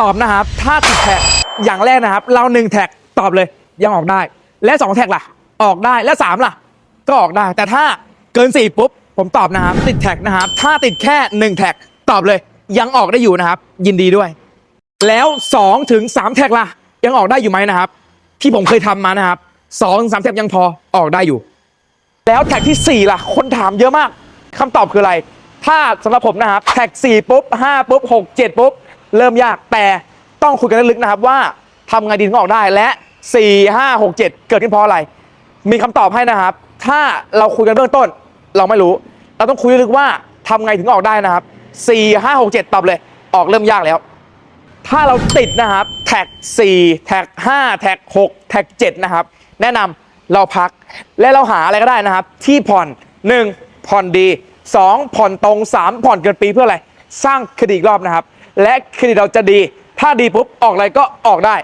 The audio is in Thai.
ตอบนะครับ ถ้าติดแท็กอย่างแรกนะครับ เราหนึ่งแท็กตอบเลยยังออกได้ และสองแท็กล่ะ ออกได้และสามล่ะ ก็ออกได้ แต่ถ้าเกินสี่ปุ๊บ ผมตอบนะครับ ติดแท็กนะครับ ถ้าติดแค่หนึ่งแท็กตอบเลย ยังออกได้อยู่นะครับ ยินดีด้วย แล้ว2ถึง3แท็กล่ะ ยังออกได้อยู่ไหมนะครับ ที่ผมเคยทำมานะครับ2ถึง3แท็กยังพอออกได้อยู่ แล้วแท็กที่4ล่ะ คนถามเยอะมากคำตอบคืออะไร ถ้าสำหรับผมนะครับแท็ก4ปุ๊บ5ปุ๊บ6 7ปุ๊บ เริ่มยากแต่ต้องคุยกันลึกๆนะครับว่าทำไงดีถึงออกได้และ 4 5 6 7 เกิดขึ้นเพราะอะไร มีคำตอบให้นะครับ ถ้าเราคุยกันเบื้องต้น เราไม่รู้ เราต้องคุยลึกว่าทำไงถึงออกได้นะครับ 4 5 6 7ตอบเลย ออกเริ่มยากแล้ว ถ้าเราติดนะครับแท็ก 4 แท็ก 5 แท็ก 6 แท็ก 7 นะครับ แนะนำเราพักและเราหาอะไรก็ได้นะครับ ที่ผ่อน 1. ผ่อนดี 2. ผ่อนตรง 3. ผ่อนเกินปีเพื่ออะไร สร้างคดิตอีกรอบนะครับ และเครดิตเราจะดี ถ้าดีปุ๊บออกอะไรก็ออกได้